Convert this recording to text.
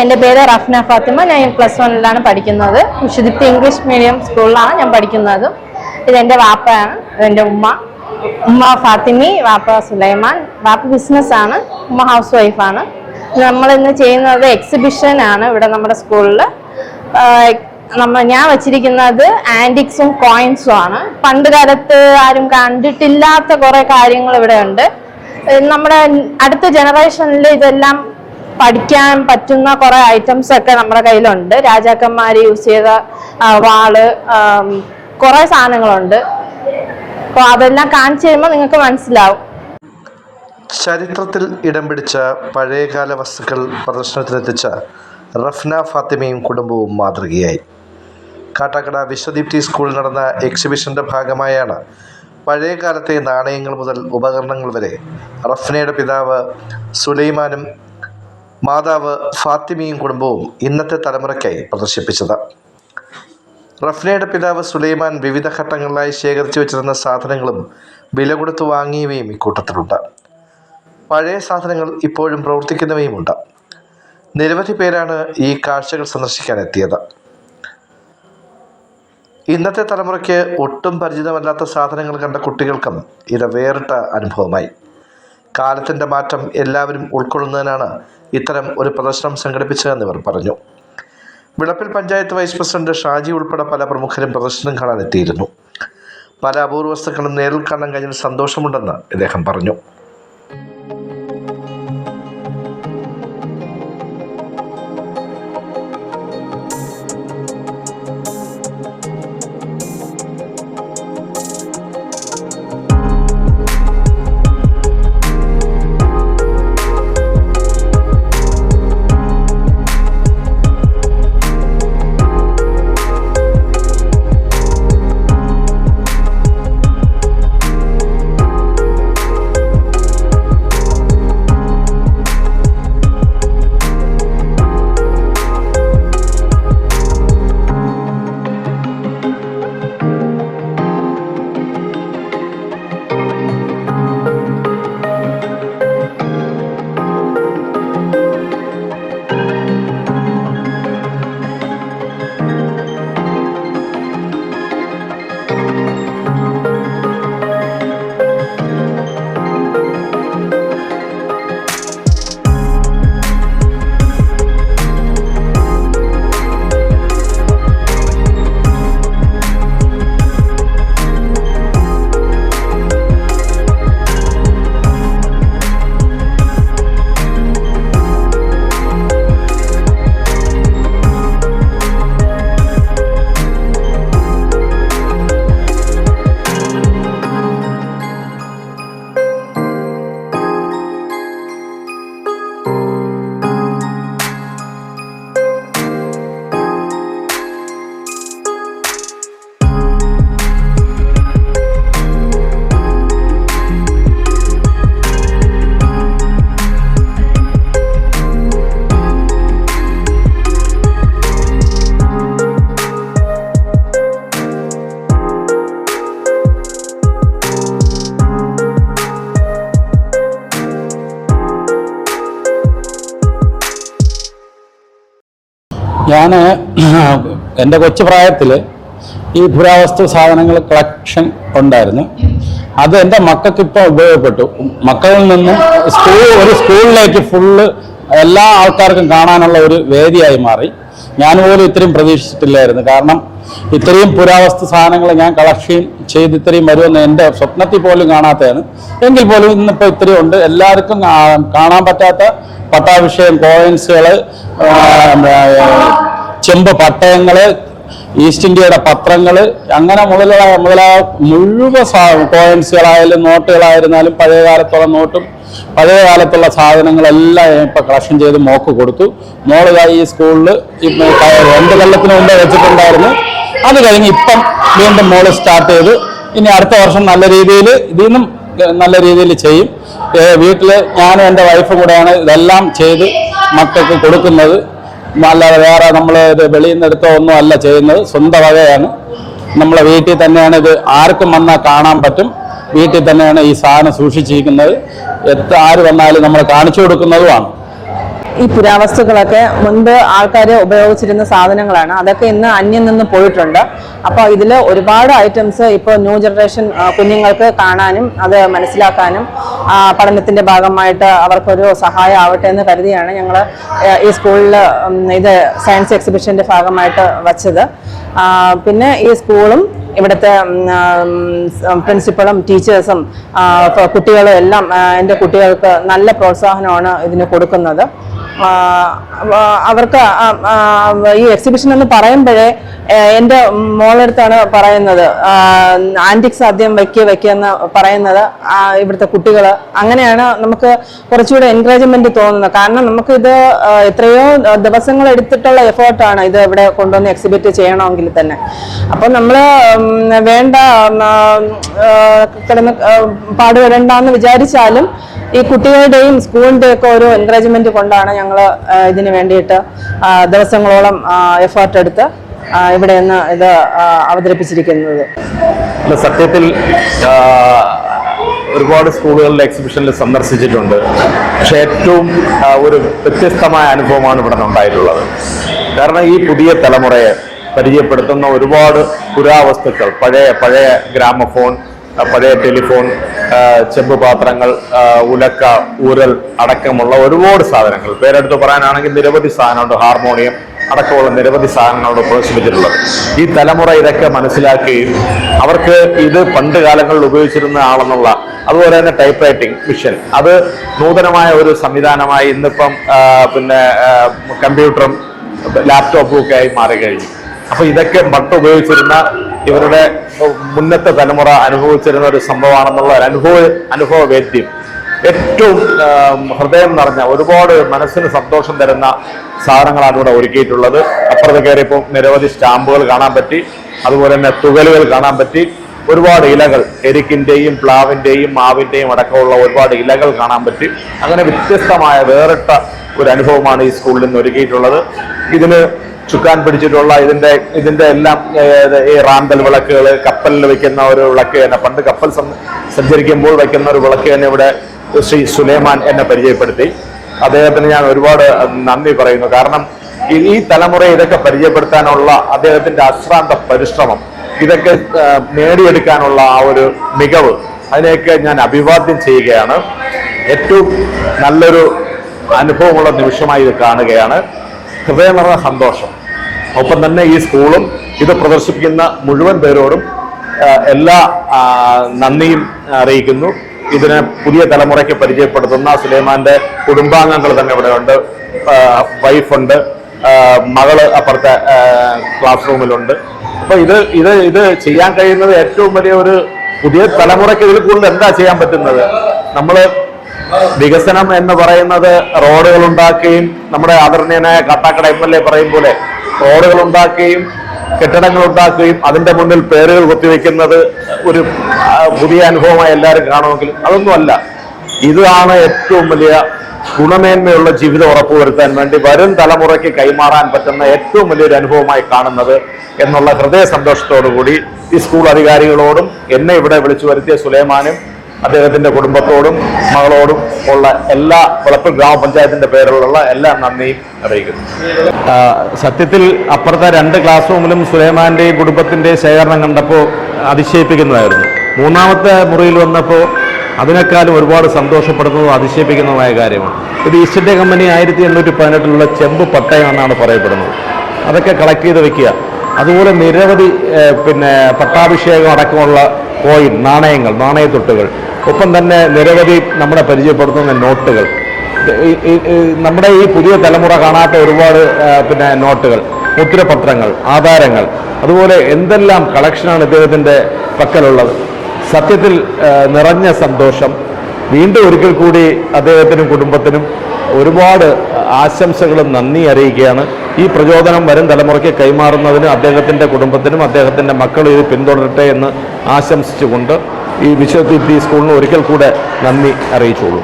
എന്റെ പേര് റഫ്ന ഫാത്തിമ. ഞാൻ പ്ലസ് വണ്ണിലാണ് പഠിക്കുന്നത്. വിശുദ്ധിപ്തി ഇംഗ്ലീഷ് മീഡിയം സ്കൂളിലാണ് ഞാൻ പഠിക്കുന്നത്. ഇതെന്റെ വാപ്പയാണ്. ഇതെന്റെ ഉമ്മ. ഉമ്മ ഫാത്തിമി വാപ്പ സുലൈമാൻ. വാപ്പ ബിസിനസ്സാണ് ഉമ്മ ഹൗസ് വൈഫാണ് നമ്മൾ ഇന്ന് ചെയ്യുന്നത് എക്സിബിഷനാണ് ഇവിടെ നമ്മുടെ സ്കൂളിൽ നമ്മ ഞാൻ വച്ചിരിക്കുന്നത് ആന്റിക്സും കോയിൻസും ആണ്. പണ്ട് കാലത്ത് ആരും കണ്ടിട്ടില്ലാത്ത കുറേ കാര്യങ്ങൾ ഇവിടെ ഉണ്ട്. നമ്മുടെ അടുത്ത ജനറേഷനിൽ ഇതെല്ലാം പഠിക്കാൻ പറ്റുന്ന കുറെ ഐറ്റംസ് ഒക്കെ നമ്മുടെ കയ്യിലുണ്ട്. രാജാക്കന്മാർ യൂസ് ചെയ്ത വാൾ കുറെ സാധനങ്ങളുണ്ട്. അപ്പോൾ അതെല്ലാം കാണിച്ചു കഴിയുമ്പോൾ നിങ്ങൾക്ക് മനസ്സിലാവും. ചരിത്രത്തിൽ ഇടം പിടിച്ച പഴയകാല വസ്തുക്കൾ പ്രദർശനത്തിനെത്തിച്ച റഫ്ന ഫാത്തിമയും കുടുംബവും മാതൃകയായി. കാട്ടാക്കട വിശ്വദീപ്തി സ്കൂളിൽ നടന്ന എക്സിബിഷന്റെ ഭാഗമായാണ് പഴയകാലത്തെ നാണയങ്ങൾ മുതൽ ഉപകരണങ്ങൾ വരെ റഫ്നയുടെ പിതാവ് സുലൈമാനും മാതാവ് ഫാത്തിമയും കുടുംബവും ഇന്നത്തെ തലമുറയ്ക്കായി പ്രദർശിപ്പിച്ചത്. റഫ്നയുടെ പിതാവ് സുലൈമാൻ വിവിധ ഘട്ടങ്ങളിലായി ശേഖരിച്ചു വെച്ചിരുന്ന സാധനങ്ങളും വില കൊടുത്ത് വാങ്ങിയവയും ഇക്കൂട്ടത്തിലുണ്ട്. പഴയ സാധനങ്ങൾ ഇപ്പോഴും പ്രവർത്തിക്കുന്നവയുമുണ്ട്. നിരവധി പേരാണ് ഈ കാഴ്ചകൾ സന്ദർശിക്കാൻ എത്തിയത് ഇന്നത്തെ തലമുറയ്ക്ക് ഒട്ടും പരിചിതമല്ലാത്ത സാധനങ്ങൾ കണ്ട കുട്ടികൾക്കും ഇത് വേറിട്ട അനുഭവമായി. കാലത്തിന്റെ മാറ്റം എല്ലാവരും ഉൾക്കൊള്ളുന്നതിനാണ് ഇത്തരം ഒരു പ്രദർശനം സംഘടിപ്പിച്ചതെന്ന് ഇവർ പറഞ്ഞു. വിളപ്പിൽ പഞ്ചായത്ത് വൈസ് പ്രസിഡന്റ് ഷാജി ഉൾപ്പെടെ പല പ്രമുഖരും പ്രദർശനം കാണാനെത്തിയിരുന്നു പല അപൂർവ വസ്തുക്കളും നേരിൽ കാണാൻ കഴിഞ്ഞതിൽ സന്തോഷമുണ്ടെന്ന് അദ്ദേഹം പറഞ്ഞു. ഞാൻ എന്റെ കൊച്ചു പ്രായത്തിൽ ഈ പുരാവസ്തു സാധനങ്ങൾ കളക്ഷൻ ഉണ്ടായിരുന്നു. അത് എന്റെ മക്കൾക്ക് ഇപ്പോൾ ഉപയോഗപ്പെട്ടു. മക്കളിൽ നിന്ന് സ്കൂൾ ഒരു സ്കൂളിലേക്ക് ഫുള്ള് എല്ലാ ആൾക്കാർക്കും കാണാനുള്ള ഒരു വേദിയായി മാറി. ഞാൻ പോലും ഇത്രയും പ്രതീക്ഷിച്ചിട്ടില്ലായിരുന്നു. കാരണം ഇത്രയും പുരാവസ്തു സാധനങ്ങൾ ഞാൻ കളക്ഷൻ ചെയ്ത് ഇത്രയും വരുമെന്ന് എന്റെ സ്വപ്നത്തിൽ പോലും കാണാത്തതാണ്. എങ്കിൽ പോലും ഇന്നിപ്പോൾ ഇത്രയും ഉണ്ട്. എല്ലാവർക്കും കാണാൻ പറ്റാത്ത പട്ടാഭിഷേകം കോയിൻസുകൾ ചെമ്പ് പട്ടയങ്ങൾ ഈസ്റ്റ് ഇന്ത്യയുടെ പത്രങ്ങൾ അങ്ങനെ മുതലുള്ള മുതലായ മുഴുവൻ കോയിൻസുകളായാലും നോട്ടുകളായിരുന്നാലും പഴയ കാലത്തുള്ള നോട്ടും പഴയ കാലത്തുള്ള സാധനങ്ങളെല്ലാം ഇപ്പൊ കളക്ഷൻ ചെയ്ത് മോക്ക് കൊടുത്തു. മോൾ ദാ ഈ സ്കൂളിൽ രണ്ട് കൊല്ലത്തിന് മുമ്പേ വെച്ചിട്ടുണ്ടായിരുന്നു. അത് കഴിഞ്ഞ് ഇപ്പം വീണ്ടും മോൾ സ്റ്റാർട്ട് ചെയ്തു. ഇനി അടുത്ത വർഷം നല്ല രീതിയിൽ ഇതിൽ നിന്നും നല്ല രീതിയിൽ ചെയ്യും. വീട്ടിൽ ഞാനും എന്റെ വൈഫും കൂടെയാണ് ഇതെല്ലാം ചെയ്ത് മക്കൾക്ക് കൊടുക്കുന്നത്. അല്ലാതെ വേറെ നമ്മൾ ഇത് വെളിയിൽ നിന്ന് എടുത്തോ ഒന്നും അല്ല ചെയ്യുന്നത്. സ്വന്തം വകയാണ്. നമ്മളെ വീട്ടിൽ തന്നെയാണ് ഇത് ആർക്കും വന്നാൽ കാണാൻ പറ്റും. വീട്ടിൽ തന്നെയാണ് ഈ സാധനം സൂക്ഷിച്ചിരിക്കുന്നത്. എത്ര ആര് വന്നാലും നമ്മൾ കാണിച്ചു കൊടുക്കുന്നതുമാണ്. ഈ പുരാവസ്തുക്കളൊക്കെ മുൻപ് ആൾക്കാർ ഉപയോഗിച്ചിരുന്ന സാധനങ്ങളാണ്. അതൊക്കെ ഇന്ന് അന്യം നിന്ന് പോയിട്ടുണ്ട്. അപ്പോൾ ഇതിൽ ഒരുപാട് ഐറ്റംസ് ഇപ്പോൾ ന്യൂ ജനറേഷൻ കുഞ്ഞുങ്ങൾക്ക് കാണാനും അത് മനസ്സിലാക്കാനും പഠനത്തിന്റെ ഭാഗമായിട്ട് അവർക്കൊരു സഹായം ആവട്ടെ എന്ന് കരുതിയാണ് ഞങ്ങൾ ഈ സ്കൂളിൽ ഇത് സയൻസ് എക്സിബിഷന്റെ ഭാഗമായിട്ട് വച്ചത്. പിന്നെ ഈ സ്കൂളും ഇവിടുത്തെ പ്രിൻസിപ്പളും ടീച്ചേഴ്സും കുട്ടികളും എല്ലാം എന്റെ കുട്ടികൾക്ക് നല്ല പ്രോത്സാഹനമാണ് ഇതിന് കൊടുക്കുന്നത്. അവർക്ക് ഈ എക്സിബിഷൻ എന്ന് പറയുമ്പോഴേ എന്റെ മോളടുത്താണ് പറയുന്നത്. ആന്റിക്സ് ആദ്യം വെക്കുക വെക്കുക എന്ന് പറയുന്നത് ഇവിടുത്തെ കുട്ടികൾ അങ്ങനെയാണ് നമുക്ക് കുറച്ചുകൂടെ എൻകറേജ്മെന്റ് തോന്നുന്നത്. കാരണം നമുക്ക് ഇത് എത്രയോ ദിവസങ്ങൾ എടുത്തിട്ടുള്ള എഫേർട്ടാണ് ഇത് ഇവിടെ കൊണ്ടുവന്ന് എക്സിബിറ്റ് ചെയ്യണമെങ്കിൽ തന്നെ. അപ്പം നമ്മൾ വേണ്ട കിടന്ന് പാടുപെടണ്ടെന്ന് വിചാരിച്ചാലും ഈ കുട്ടികളുടെയും സ്കൂളിന്റെയൊക്കെ ഒരു എൻകറേജ്മെന്റ് കൊണ്ടാണ് ഞങ്ങൾ ഇതിന് വേണ്ടിയിട്ട് ദിവസങ്ങളോളം എഫേർട്ട് എടുത്ത് ഇവിടെ നിന്ന് ഇത് അവതരിപ്പിച്ചിരിക്കുന്നത്. സത്യത്തിൽ ഒരുപാട് സ്കൂളുകളിലെ എക്സിബിഷനിൽ സന്ദർശിച്ചിട്ടുണ്ട്. പക്ഷെ ഏറ്റവും ഒരു വ്യത്യസ്തമായ അനുഭവമാണ് ഇവിടെ ഉണ്ടായിട്ടുള്ളത്. കാരണം ഈ പുതിയ തലമുറയെ പരിചയപ്പെടുത്തുന്ന ഒരുപാട് പുരാവസ്തുക്കൾ പഴയ പഴയ ഗ്രാമഫോൺ പഴയ ടെലിഫോൺ ചെമ്പ് പാത്രങ്ങൾ ഉലക്ക ഊരൽ അടക്കമുള്ള ഒരുപാട് സാധനങ്ങൾ. പേരെടുത്ത് പറയാനാണെങ്കിൽ നിരവധി സാധനമുണ്ട് ഹാർമോണിയം അടക്കമുള്ള നിരവധി സാധനങ്ങളോട് പ്രദർശിപ്പിച്ചിട്ടുള്ളത്. ഈ തലമുറ ഇതൊക്കെ മനസ്സിലാക്കുകയും അവർക്ക് ഇത് പണ്ട് കാലങ്ങളിൽ ഉപയോഗിച്ചിരുന്ന ആളെന്നുള്ള അതുപോലെ തന്നെ ടൈപ്പ് റൈറ്റിംഗ് മിഷൻ അത് നൂതനമായ ഒരു സംവിധാനമായി ഇന്നിപ്പം പിന്നെ കമ്പ്യൂട്ടറും ലാപ്ടോപ്പും ഒക്കെ ആയി മാറിക്കഴിഞ്ഞു. അപ്പൊ ഇതൊക്കെ പണ്ട് ഉപയോഗിച്ചിരുന്ന ഇവരുടെ മുന്നത്തെ തലമുറ അനുഭവിച്ചിരുന്ന ഒരു സംഭവമാണെന്നുള്ള ഒരു അനുഭവ അനുഭവ വേദ്യം ഏറ്റവും ഹൃദയം നിറഞ്ഞ ഒരുപാട് മനസ്സിന് സന്തോഷം തരുന്ന സാധനങ്ങളാണ് ഇവിടെ ഒരുക്കിയിട്ടുള്ളത്. അപ്പുറത്ത് കയറിയപ്പോൾ നിരവധി സ്റ്റാമ്പുകൾ കാണാൻ പറ്റി അതുപോലെ തന്നെ തുകലുകൾ കാണാൻ പറ്റി. ഒരുപാട് ഇലകൾ എരിക്കിന്റെയും പ്ലാവിന്റെയും മാവിന്റെയും അടക്കമുള്ള ഒരുപാട് ഇലകൾ കാണാൻ പറ്റി. അങ്ങനെ വ്യത്യസ്തമായ വേറിട്ട ഒരു അനുഭവമാണ് ഈ സ്കൂളിൽ നിന്ന് ഒരുക്കിയിട്ടുള്ളത്. ഇതിന് ചുക്കാൻ പിടിച്ചിട്ടുള്ള ഇതിന്റെ ഇതിന്റെ എല്ലാം ഈ റാന്തൽ വിളക്കുകൾ കപ്പലിൽ വെക്കുന്ന ഒരു വിളക്ക് തന്നെ. പണ്ട് കപ്പൽ സഞ്ചരിക്കുമ്പോൾ വെക്കുന്ന ഒരു വിളക്ക് തന്നെ ഇവിടെ ശ്രീ സുലൈമാൻ എന്നെ പരിചയപ്പെടുത്തി. അദ്ദേഹത്തിന് ഞാൻ ഒരുപാട് നന്ദി പറയുന്നു. കാരണം ഈ- ഈ തലമുറ ഇതൊക്കെ പരിചയപ്പെടുത്താനുള്ള അദ്ദേഹത്തിന്റെ അശ്രാന്ത പരിശ്രമം ഇതൊക്കെ നേടിയെടുക്കാനുള്ള ആ ഒരു മികവ് അതിനെയൊക്കെ ഞാൻ അഭിവാദ്യം ചെയ്യുകയാണ്. ഏറ്റവും നല്ലൊരു അനുഭവമുള്ള നിമിഷമായി ഇത് കാണുകയാണ്. ഹൃദയമുള്ള സന്തോഷം. ഒപ്പം തന്നെ ഈ സ്കൂളും ഇത് പ്രദർശിപ്പിക്കുന്ന മുഴുവൻ പേരോടും എല്ലാ നന്ദിയും അറിയിക്കുന്നു. ഇതിനെ പുതിയ തലമുറയ്ക്ക് പരിചയപ്പെടുത്തുന്ന സുലൈമാന്റെ കുടുംബാംഗങ്ങൾ തന്നെ ഇവിടെ ഉണ്ട്. വൈഫുണ്ട് മകൾ അപ്പുറത്തെ ക്ലാസ് റൂമിലുണ്ട് അപ്പൊ ഇത് ഇത് ഇത് ചെയ്യാൻ കഴിയുന്നത് ഏറ്റവും വലിയ ഒരു പുതിയ തലമുറയ്ക്ക് ഇതിൽ കൂടുതൽ എന്താ ചെയ്യാൻ പറ്റുന്നത്? നമ്മൾ വികസനം എന്ന് പറയുന്നത് റോഡുകൾ ഉണ്ടാക്കുകയും നമ്മുടെ ആദരണീയനായ കാട്ടാക്കട എം എൽ എ പറയും പോലെ റോഡുകൾ ഉണ്ടാക്കുകയും കെട്ടിടങ്ങൾ ഉണ്ടാക്കുകയും അതിന്റെ മുന്നിൽ പേരുകൾ കുത്തിവെക്കുന്നത് ഒരു പുതിയ അനുഭവമായി എല്ലാവരും കാണുമെങ്കിലും അതൊന്നുമല്ല. ഇതാണ് ഏറ്റവും വലിയ ഗുണമേന്മയുള്ള ജീവിതം ഉറപ്പുവരുത്താൻ വേണ്ടി വരും തലമുറയ്ക്ക് കൈമാറാൻ പറ്റുന്ന ഏറ്റവും വലിയൊരു അനുഭവമായി കാണുന്നത് എന്നുള്ള ഹൃദയ സന്തോഷത്തോടു കൂടി ഈ സ്കൂൾ അധികാരികളോടും എന്നെ ഇവിടെ വിളിച്ചു വരുത്തിയ സുലൈമാനും അദ്ദേഹത്തിന്റെ കുടുംബത്തോടും മകളോടും ഉള്ള എല്ലാ വിളപ്പിൽ ഗ്രാമപഞ്ചായത്തിന്റെ പേരിലുള്ള എല്ലാ നന്ദിയും അറിയിക്കുന്നു. സത്യത്തിൽ അപ്പുറത്തെ രണ്ട് ക്ലാസ് റൂമിലും സുലൈമാന്റെയും കുടുംബത്തിന്റെ ശേഖരണം കണ്ടപ്പോൾ അതിശയിപ്പിക്കുന്നതായിരുന്നു. മൂന്നാമത്തെ മുറിയിൽ വന്നപ്പോൾ അതിനേക്കാളും ഒരുപാട് സന്തോഷപ്പെടുന്നതും അതിശയിപ്പിക്കുന്നതുമായ കാര്യമാണ്. ഇത് ഈസ്റ്റ് ഇന്ത്യ കമ്പനി ആയിരത്തി എണ്ണൂറ്റി പതിനെട്ടിലുള്ള ചെമ്പ് പട്ടയം എന്നാണ് പറയപ്പെടുന്നത്. അതൊക്കെ കളക്ട് ചെയ്ത് വെക്കുക. അതുപോലെ നിരവധി പിന്നെ പട്ടാഭിഷേകം അടക്കമുള്ള കോയിൻ നാണയങ്ങൾ നാണയത്തൊട്ടുകൾ. ഒപ്പം തന്നെ നിരവധി നമ്മളെ പരിചയപ്പെടുത്തുന്ന നോട്ടുകൾ. നമ്മുടെ ഈ പുതിയ തലമുറ കാണാത്ത ഒരുപാട് പിന്നെ നോട്ടുകൾ. മുദ്രപത്രങ്ങൾ ആധാരങ്ങൾ. അതുപോലെ എന്തെല്ലാം കളക്ഷനാണ് ഇദ്ദേഹത്തിന്റെ പക്കലുള്ളത്. സത്യത്തിൽ നിറഞ്ഞ സന്തോഷം. വീണ്ടും ഒരിക്കൽ കൂടി അദ്ദേഹത്തിനും കുടുംബത്തിനും ഒരുപാട് ആശംസകളും നന്ദി അറിയിക്കുകയാണ്. ഈ പ്രചോദനം വരും തലമുറയ്ക്ക് കൈമാറുന്നതിന് അദ്ദേഹത്തിന്റെ കുടുംബത്തിനും അദ്ദേഹത്തിന്റെ മക്കളും ഇത് പിന്തുടരട്ടെ എന്ന് ആശംസിച്ചുകൊണ്ട് ഈ വിശ്വ സ്കൂളിന് ഒരിക്കൽ കൂടെ നന്ദി അറിയിച്ചോളൂ